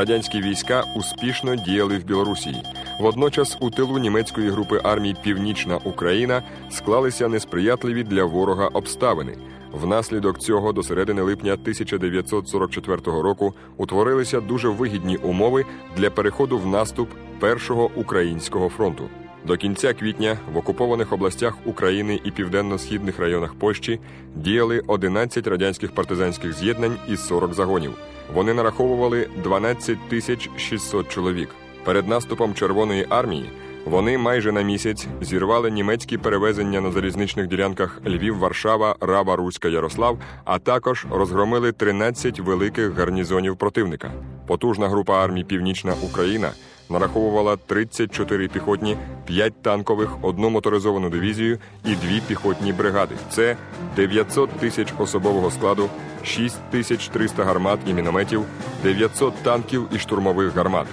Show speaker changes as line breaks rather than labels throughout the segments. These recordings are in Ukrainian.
Радянські війська успішно діяли в Білорусі. Водночас у тилу німецької групи армій Північна Україна склалися несприятливі для ворога обставини. Внаслідок цього до середини липня 1944 року утворилися дуже вигідні умови для переходу в наступ Першого українського фронту. До кінця квітня в окупованих областях України і південно-східних районах Польщі діяли 11 радянських партизанських з'єднань із 40 загонів. Вони нараховували 12 тисяч 600 чоловік. Перед наступом Червоної армії вони майже на місяць зірвали німецькі перевезення на залізничних ділянках Львів-Варшава, Раба, Руська, Ярослав, а також розгромили 13 великих гарнізонів противника. Потужна група армій Північна Україна нараховувала 34 піхотні, 5 танкових, одну моторизовану дивізію і дві піхотні бригади. Це 900 тисяч особового складу, 6 тисяч 300 гармат і мінометів, 900 танків і штурмових гармат.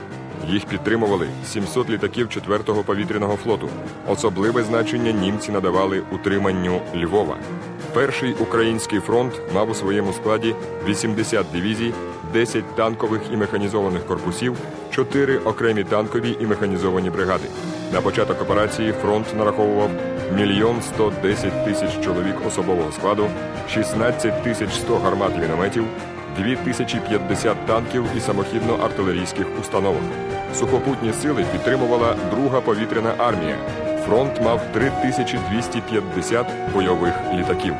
Їх підтримували 700 літаків 4-го повітряного флоту. Особливе значення німці надавали утриманню Львова. Перший український фронт мав у своєму складі 80 дивізій, 10 танкових і механізованих корпусів, 4 окремі танкові і механізовані бригади. На початок операції фронт нараховував мільйон 110 тисяч чоловік особового складу, 16 тисяч 100 гармат мінометів, 2050 танків і самохідно-артилерійських установок. Сухопутні сили підтримувала друга повітряна армія. Фронт мав 3250 бойових літаків.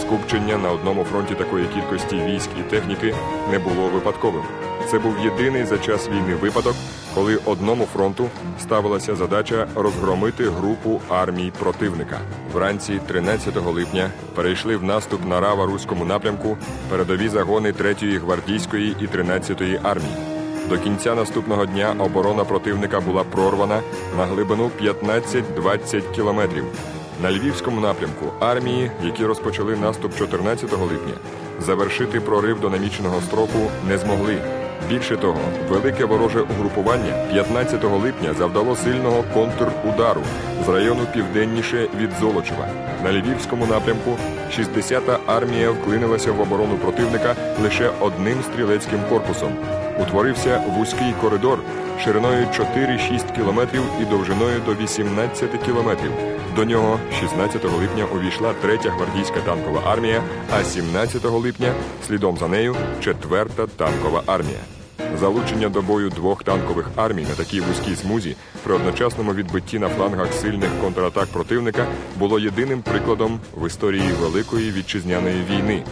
Скупчення на одному фронті такої кількості військ і техніки не було випадковим. Це був єдиний за час війни випадок, коли одному фронту ставилася задача розгромити групу армій противника. Вранці 13 липня перейшли в наступ на Рава руському напрямку передові загони 3-ї гвардійської і 13-ї армії. До кінця наступного дня оборона противника була прорвана на глибину 15-20 кілометрів. На львівському напрямку армії, які розпочали наступ 14 липня, завершити прорив до наміченого строку не змогли. Більше того, велике вороже угрупування 15 липня завдало сильного контрудару з району південніше від Золочева. На львівському напрямку 60-та армія вклинилася в оборону противника лише одним стрілецьким корпусом. Утворився вузький коридор шириною 4-6 кілометрів і довжиною до 18 кілометрів. До нього 16 липня увійшла 3-я гвардійська танкова армія, а 17 липня слідом за нею 4-та танкова армія. Залучення до бою двох танкових армій на такій вузькій смузі при одночасному відбитті на флангах сильних контратак противника було єдиним прикладом в історії Великої вітчизняної війни.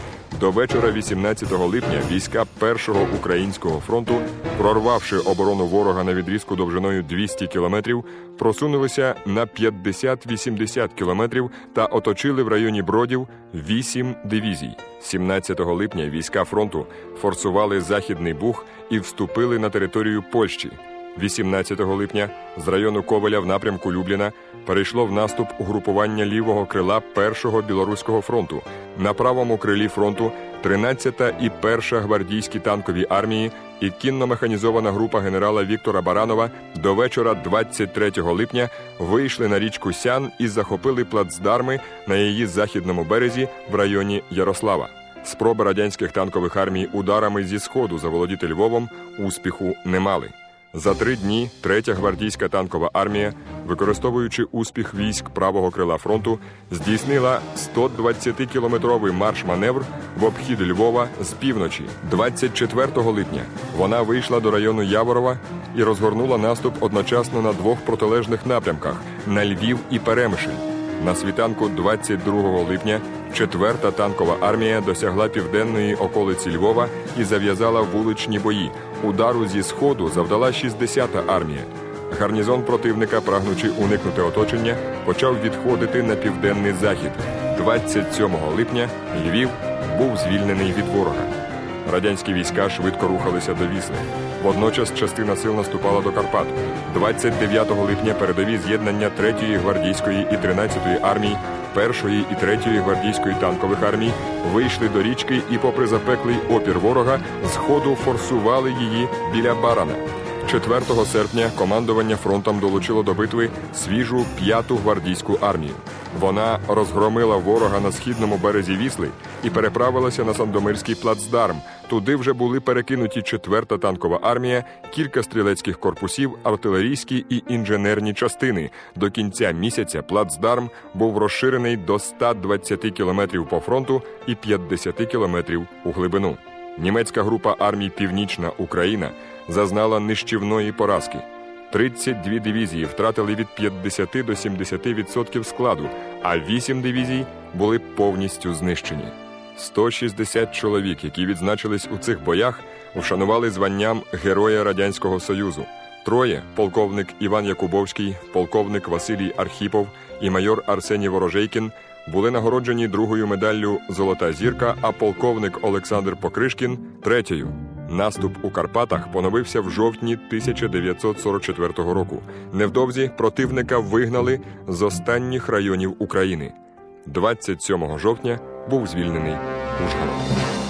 До вечора 18 липня війська Першого українського фронту, прорвавши оборону ворога на відрізку довжиною 200 кілометрів, просунулися на 50-80 кілометрів та оточили в районі Бродів 8 дивізій. 17 липня війська фронту форсували Західний Буг і вступили на територію Польщі. 18 липня з району Ковеля в напрямку Любліна перейшло в наступ угрупування лівого крила Першого білоруського фронту. На правому крилі фронту 13-та і 1-ша гвардійські танкові армії і кінно-механізована група генерала Віктора Баранова до вечора 23 липня вийшли на річку Сян і захопили плацдарми на її західному березі в районі Ярослава. Спроби радянських танкових армій ударами зі сходу заволодіти Львовом успіху не мали. За три дні третя гвардійська танкова армія, використовуючи успіх військ правого крила фронту, здійснила 120-кілометровий марш-маневр в обхід Львова з півночі. 24 липня вона вийшла до району Яворова і розгорнула наступ одночасно на двох протилежних напрямках на Львів і Перемишль. На світанку 22 липня 4-та танкова армія досягла південної околиці Львова і зав'язала вуличні бої. Удару зі сходу завдала 60-та армія. Гарнізон противника, прагнучи уникнути оточення, почав відходити на південний захід. 27 липня Львів був звільнений від ворога. Радянські війська швидко рухалися до Вісли. Водночас частина сил наступала до Карпат. 29 липня передові з'єднання 3-ї гвардійської і 13-ї армій, 1-ї і 3-ї гвардійської танкових армій вийшли до річки і, попри запеклий опір ворога, з ходу форсували її біля Барана. 4 серпня командування фронтом долучило до битви свіжу п'яту гвардійську армію. Вона розгромила ворога на східному березі Вісли і переправилася на Сандомирський плацдарм. Туди вже були перекинуті четверта танкова армія, кілька стрілецьких корпусів, артилерійські і інженерні частини. До кінця місяця плацдарм був розширений до 120 кілометрів по фронту і 50 кілометрів у глибину. Німецька група армій Північна Україна зазнала нищівної поразки. 32 дивізії втратили від 50 до 70% складу, а 8 дивізій були повністю знищені. 160 чоловік, які відзначились у цих боях, вшанували званням Героя Радянського Союзу. Троє полковник Іван Якубовський, полковник Василій Архіпов і майор Арсеній Ворожейкін були нагороджені другою медаллю Золота зірка, а полковник Олександр Покришкін третьою. Наступ у Карпатах поновився в жовтні 1944 року. Невдовзі противника вигнали з останніх районів України. 27 жовтня був звільнений Ужгород.